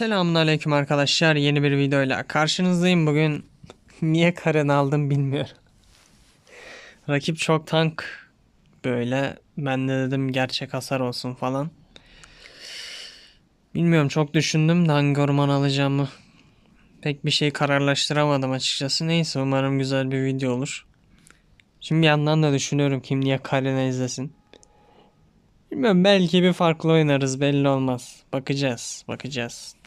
Selamünaleyküm arkadaşlar. Yeni bir videoyla karşınızdayım. Bugün niye karın aldım bilmiyorum. Rakip çok tank böyle. Ben de dedim gerçek hasar olsun falan. Bilmiyorum çok düşündüm de hangi orman alacağımı. Pek bir şey kararlaştıramadım açıkçası. Neyse umarım güzel bir video olur. Şimdi bir yandan da düşünüyorum kim niye Karina izlesin. Bilmiyorum belki bir farklı oynarız belli olmaz. Bakacağız bakacağız.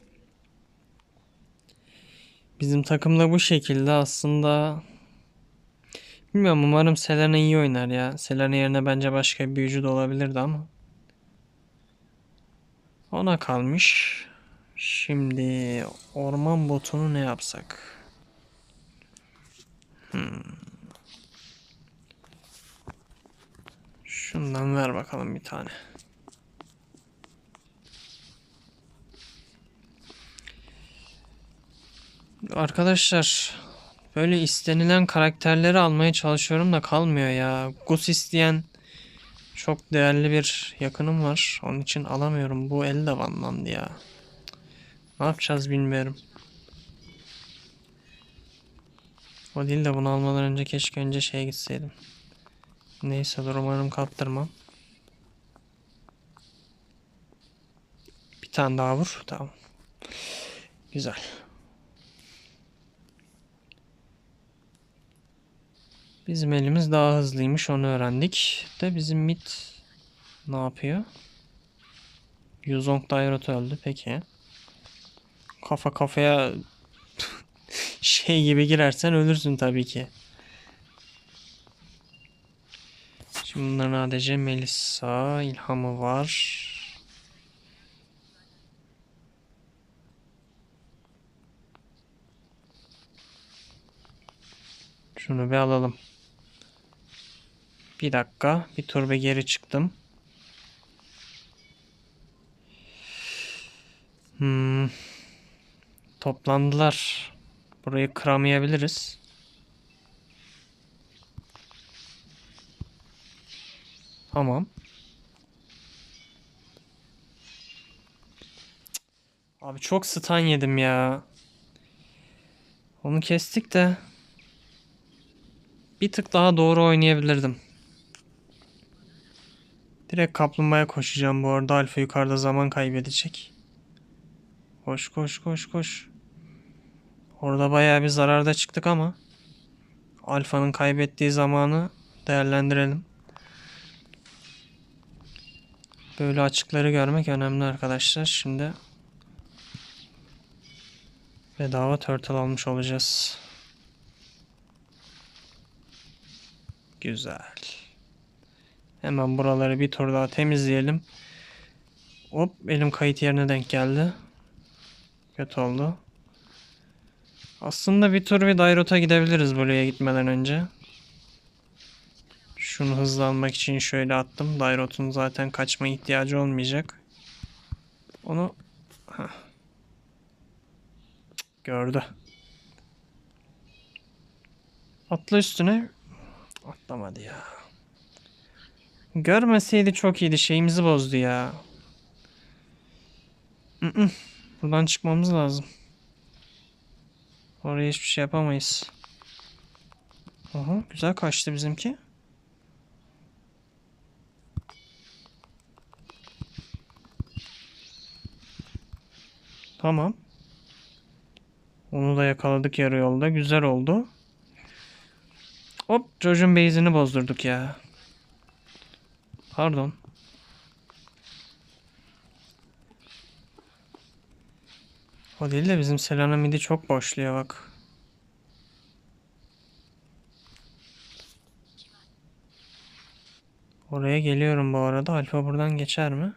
Bizim takımda bu şekilde aslında bilmiyorum umarım Selena iyi oynar ya. Selena yerine bence başka bir büyücü de olabilirdi ama. Ona kalmış. Şimdi orman botunu ne yapsak? Hmm. Şundan ver bakalım bir tane. Arkadaşlar böyle istenilen karakterleri almaya çalışıyorum da kalmıyor ya. Gus isteyen çok değerli bir yakınım var. Onun için alamıyorum. Bu el de banlandı ya. Ne yapacağız bilmiyorum. O değil de bunu almadan önce keşke önce şeye gitseydim. Neyse dur umarım kaptırmam. Bir tane daha vur. Tamam. Güzel. Bizim elimiz daha hızlıymış onu öğrendik. De bizim mit ne yapıyor? Yuzong Dairot öldü peki. Kafa kafaya şey gibi girersen ölürsün tabii ki. Şimdi bunların ADC Melissa, ilhamı var. Şunu bir alalım. Bir dakika. Bir tur bir geri çıktım. Hmm. Toplandılar. Burayı kıramayabiliriz. Tamam. Abi çok stun yedim ya. Onu kestik de bir tık daha doğru oynayabilirdim. Direkt kaplumbağaya koşacağım bu arada. Alfa yukarıda zaman kaybedecek. Koş koş koş koş. Orada bayağı bir zararda çıktık ama Alfa'nın kaybettiği zamanı değerlendirelim. Böyle açıkları görmek önemli arkadaşlar. Şimdi bedava turtle almış olacağız. Güzel. Hemen buraları bir tur daha temizleyelim. Hop elim kayıt yerine denk geldi. Kötü oldu. Aslında bir tur bir Dairot'a gidebiliriz buraya gitmeden önce. Şunu hızlanmak için şöyle attım. Dairot'un zaten kaçma ihtiyacı olmayacak. Onu gördü. Atla üstüne. Atlamadı ya. Görmeseydi çok iyiydi. Şeyimizi bozdu ya. Buradan çıkmamız lazım. Oraya hiçbir şey yapamayız. Aha, güzel kaçtı bizimki. Tamam. Onu da yakaladık yarı yolda. Güzel oldu. Hop Jojo'nun base'ini bozdurduk ya. Pardon. O değil de bizim Selena midi çok boşluyor bak. Oraya geliyorum bu arada. Alfa buradan geçer mi?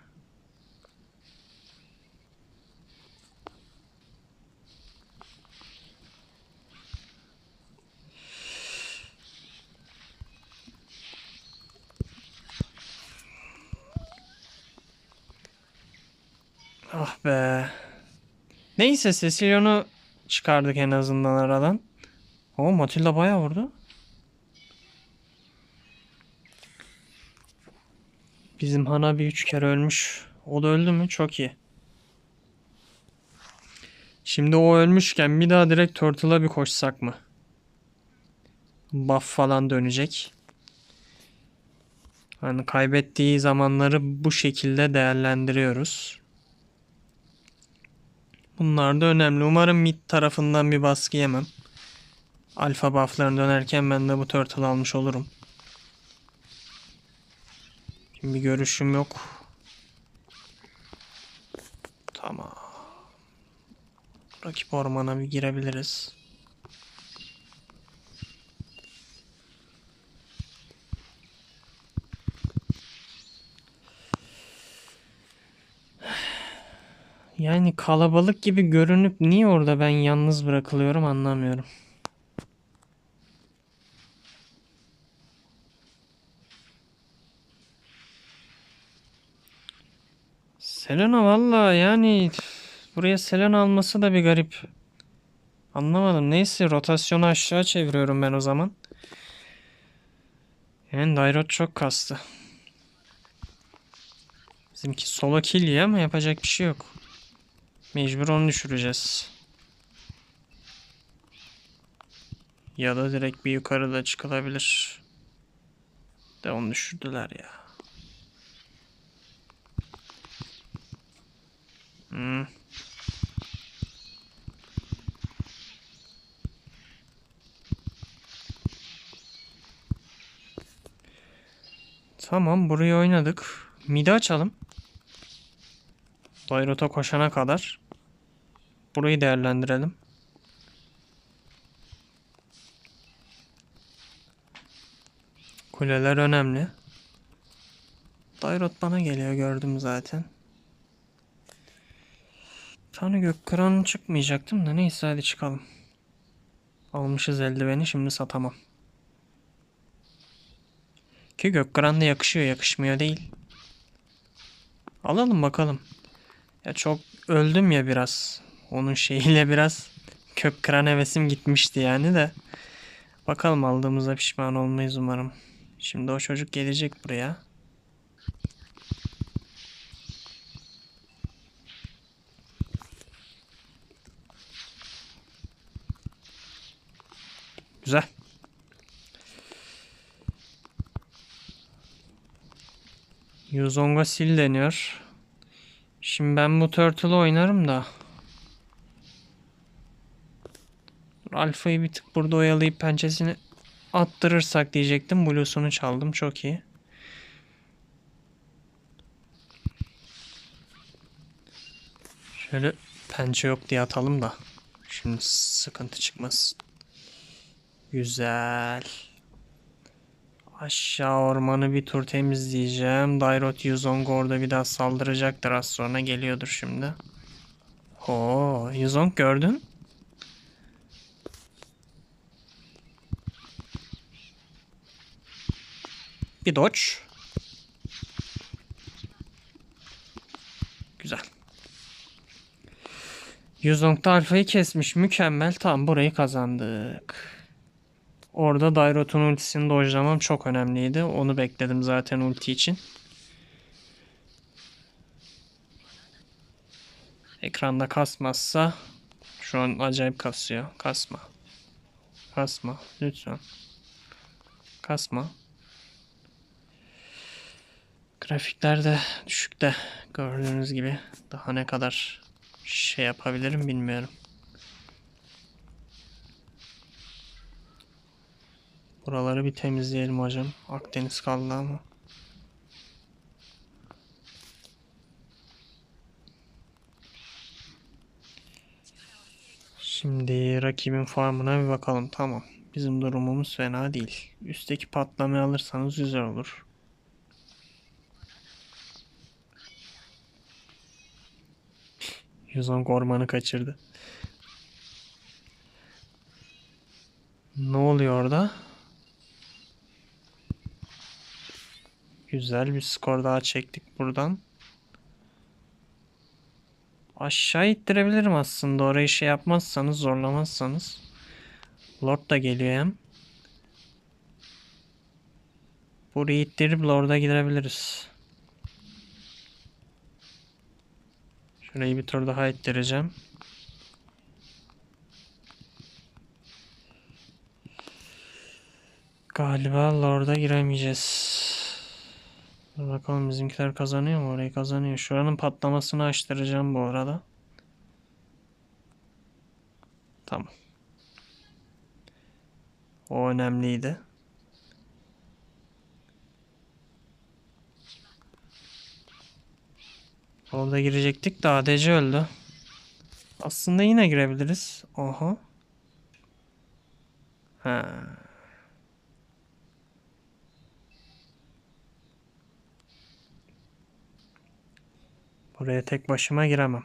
Ah be. Neyse Cecilion'u çıkardık en azından aradan. O Matilda bayağı vurdu. Bizim Hana bir üç kere ölmüş. O da öldü mü? Çok iyi. Şimdi o ölmüşken bir daha direkt Turtle'a bir koşsak mı? Buff falan dönecek. Hani kaybettiği zamanları bu şekilde değerlendiriyoruz. Bunlar da önemli. Umarım mid tarafından bir baskı yemem. Alfa buff'larını dönerken ben de bu turtle almış olurum. Şimdi bir görüşüm yok. Tamam. Rakip ormana bir girebiliriz. Yani kalabalık gibi görünüp niye orada ben yalnız bırakılıyorum anlamıyorum. Selena valla yani buraya Selena alması da bir garip. Anlamadım. Neyse rotasyonu aşağı çeviriyorum ben o zaman. Yani Dairot çok kastı. Bizimki solo kill ya ama yapacak bir şey yok. Mecbur onu düşüreceğiz. Ya da direkt bir yukarıda çıkılabilir. De onu düşürdüler ya. Hmm. Tamam burayı oynadık. Midi açalım. Dairota koşana kadar. Burayı değerlendirelim. Kuleler önemli. Dairot bana geliyor gördüm zaten. Tane gök kıran çıkmayacaktım da neyse hadi çıkalım. Almışız eldiveni şimdi satamam. Ki gök kıran da yakışıyor yakışmıyor değil. Alalım bakalım. Ya çok öldüm ya biraz. Onun şeyiyle biraz kök kıran hevesim gitmişti yani de. Bakalım aldığımızda pişman olmayız umarım. Şimdi o çocuk gelecek buraya. Güzel. Yuzonga sil deniyor. Şimdi ben bu turtle'ı oynarım da. Alfa'yı bir tık burada oyalayıp pençesini attırırsak diyecektim. Blue'sunu çaldım. Çok iyi. Şöyle pençe yok diye atalım da. Şimdi sıkıntı çıkmasın. Güzel. Aşağı ormanı bir tur temizleyeceğim. Dairot Yuzong orada bir daha saldıracaktır az sonra. Geliyordur şimdi. Oo, Yuzong gördün? Bir dodge. Güzel. Yuzong da alfayı kesmiş. Mükemmel. Tamam burayı kazandık. Orada Dairot'un ultisini dojlamam çok önemliydi. Onu bekledim zaten ulti için. Ekranda kasmazsa şu an acayip kasıyor. Kasma. Kasma. Lütfen. Kasma. Grafikler de düşükte. Gördüğünüz gibi daha ne kadar şey yapabilirim bilmiyorum. Buraları bir temizleyelim hocam. Akdeniz kaldı ama. Şimdi rakibin farmına bir bakalım. Tamam. Bizim durumumuz fena değil. Üstteki patlamayı alırsanız güzel olur. Yuzong ormanı kaçırdı. Ne oluyor orada? Güzel bir skor daha çektik buradan. Aşağı ittirebilirim aslında. Orayı şey yapmazsanız, zorlamazsanız. Lord da geliyor hem. Burayı ittirip Lord'a gidebiliriz. Şurayı bir tur daha ettireceğim. Galiba Lord'a giremeyeceğiz. Dur bakalım bizimkiler kazanıyor mu? Orayı kazanıyor. Şuranın patlamasını açtıracağım bu arada. Tamam. O önemliydi. Orada girecektik de ADC öldü. Aslında yine girebiliriz. Oha. Ha. Buraya tek başıma giremem.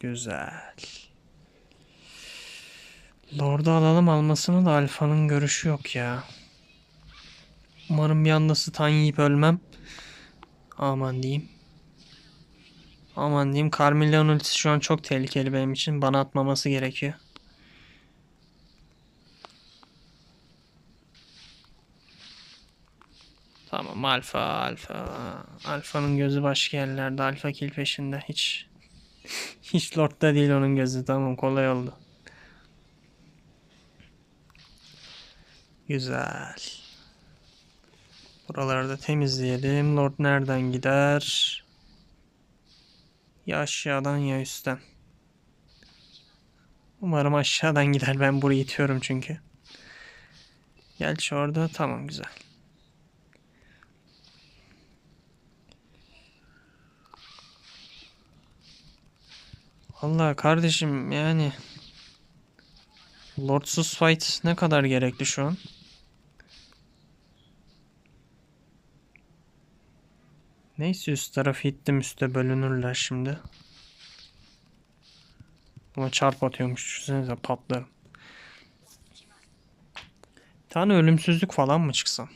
Güzel. Lord'u alalım almasını da Alfa'nın görüşü yok ya. Umarım bir anda stun yiyip ölmem. Aman diyeyim. Aman diyeyim. Carmilla'nın ultisi şu an çok tehlikeli benim için. Bana atmaması gerekiyor. Tamam alfa alfa. Alfa'nın gözü başka yerlerde. Alfa kill peşinde. Hiç hiç Lord'da değil onun gözü. Tamam kolay oldu. Güzel. Buraları da temizleyelim. Lord nereden gider? Ya aşağıdan ya üstten. Umarım aşağıdan gider. Ben burayı itiyorum çünkü. Gel şu orada. Tamam güzel. Allah kardeşim yani Lordsuz fight ne kadar gerekli şu an? Neyse üst tarafı ittim üste bölünürler şimdi. Ama çarp atıyormuş düşünsenize patlarım. Bir tane ölümsüzlük falan mı çıksam?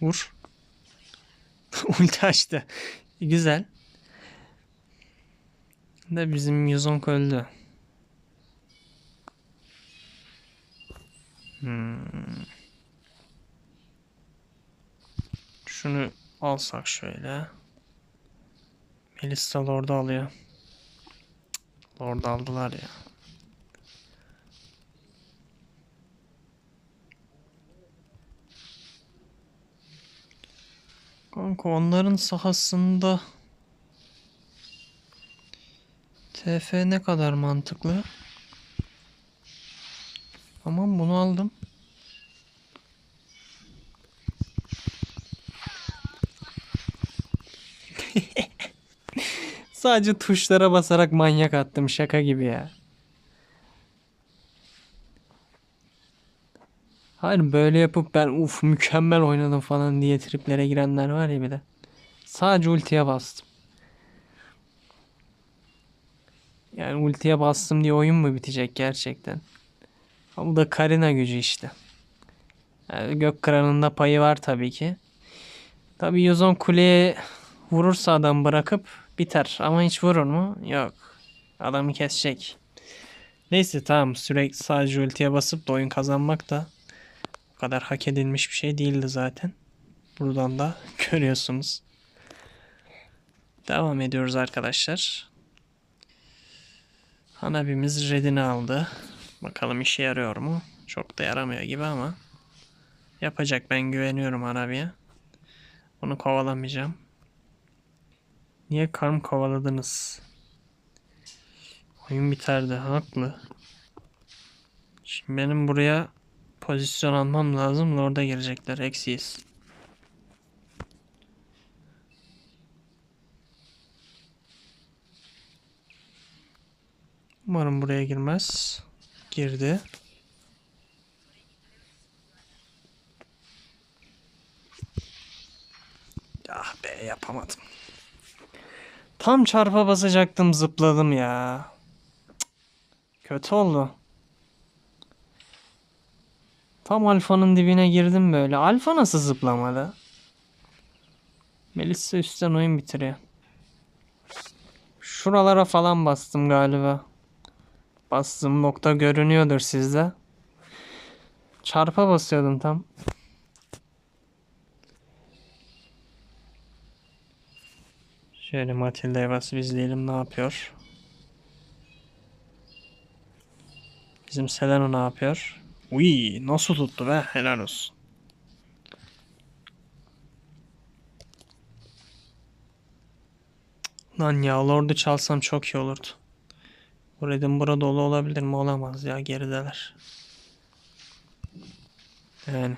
Vur. Ulti açtı. Güzel. De bizim Yuzong öldü. Hmm. Şunu alsak şöyle. Melissa Lord'u alıyor. Cık, Lord'u aldılar ya. Kanka onların sahasında TF ne kadar mantıklı? Tamam bunu aldım. Sadece tuşlara basarak manyak attım şaka gibi ya. Hayır böyle yapıp ben uf mükemmel oynadım falan diye triplere girenler var ya bir de. Sadece ultiye bastım. Yani ultiye bastım diye oyun mu bitecek gerçekten? Ama bu da Karina gücü işte. Yani gök kıranında payı var tabii ki. Tabii Yuzon kuleye vurursa adam bırakıp biter. Ama hiç vurur mu? Yok. Adamı kesecek. Neyse tamam sürekli sadece ultiye basıp da oyun kazanmak da o kadar hak edilmiş bir şey değildi zaten. Buradan da görüyorsunuz. Devam ediyoruz arkadaşlar. Hanabimiz redini aldı. Bakalım işe yarıyor mu? Çok da yaramıyor gibi ama. Yapacak ben güveniyorum Hanabi'ye. Onu kovalamayacağım. Niye karm kovaladınız? Oyun biterdi. Haklı. Şimdi benim buraya pozisyon almam lazım. Lord'a girecekler. Eksiyiz. Umarım buraya girmez. Girdi. Ah be yapamadım. Tam çarpa basacaktım zıpladım ya. Cık. Kötü oldu. Tam alfanın dibine girdim böyle. Alfa nasıl zıplamadı? Melissa üstten oyun bitiriyor. Şuralara falan bastım galiba. Bastığım nokta görünüyordur sizde. Çarpa basıyordum tam. Şöyle Matilda'ya basıp izleyelim ne yapıyor. Bizim Seleno ne yapıyor? Uy, nasıl tuttu be? Helal olsun. Lan ya Lord'u çalsam çok iyi olurdu. Bu Red'in burada dolu olabilir mi? Olamaz ya gerideler. Yani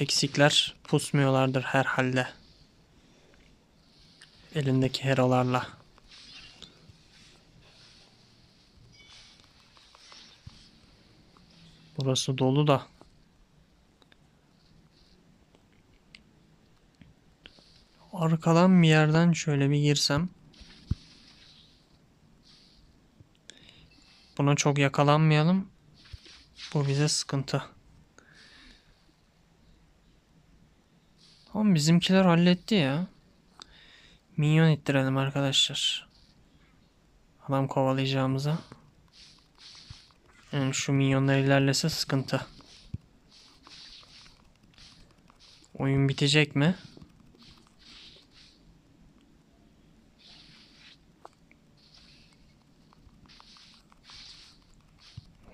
eksikler pusmuyorlardır herhalde. Elindeki herolarla. Burası dolu da. Arkadan bir yerden şöyle bir girsem. Buna çok yakalanmayalım. Bu bize sıkıntı. Tamam bizimkiler halletti ya. Minyon ittirelim arkadaşlar. Adam kovalayacağımıza. Yani şu minyonlar ilerlese sıkıntı. Oyun bitecek mi?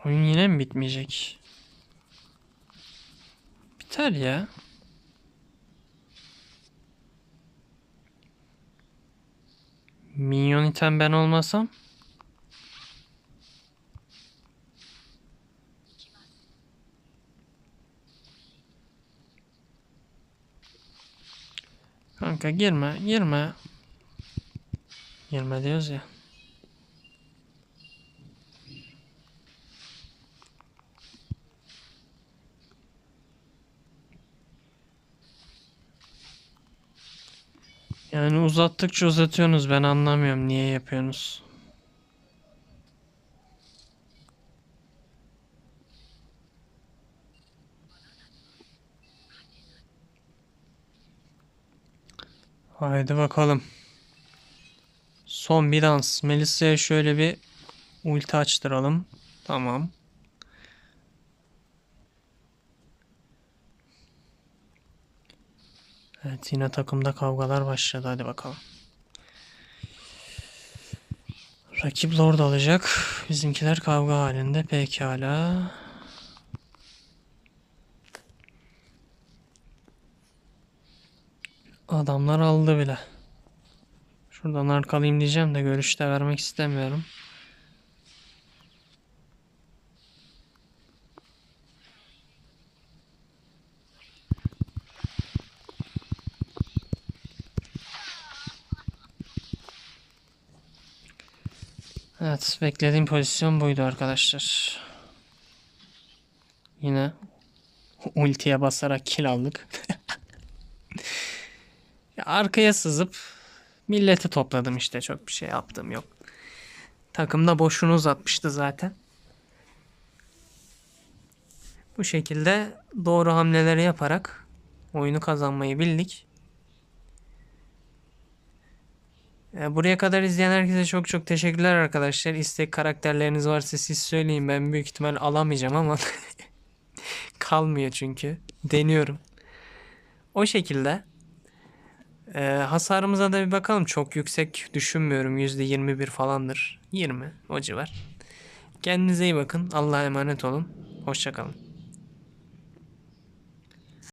Oyun yine mi bitmeyecek? Biter ya. Minyon iten ben olmasam Kanka girme, girme. Girme diyoruz ya. Yani uzattıkça uzatıyorsunuz. Ben anlamıyorum niye yapıyorsunuz. Haydi bakalım. Son bir dans. Melisa'ya şöyle bir ulti açtıralım. Tamam. Evet yine takımda kavgalar başladı. Hadi bakalım. Rakip Lord alacak. Bizimkiler kavga halinde. Pekala. Adamlar aldı bile. Şuradan arkalayayım diyeceğim de görüşte vermek istemiyorum. Evet, beklediğim pozisyon buydu arkadaşlar. Yine ultiye basarak kill aldık. Ya arkaya sızıp milleti topladım işte çok bir şey yaptım yok. Takımda boşunu uzatmıştı zaten. Bu şekilde doğru hamleleri yaparak oyunu kazanmayı bildik. E, Buraya kadar izleyen herkese çok çok teşekkürler arkadaşlar. İstek karakterleriniz varsa siz söyleyin. Ben büyük ihtimal alamayacağım ama kalmıyor çünkü. Deniyorum. O şekilde. E, hasarımıza da bir bakalım. Çok yüksek düşünmüyorum. %21 falandır. 20 o civar. Kendinize iyi bakın. Allah'a emanet olun. Hoşçakalın.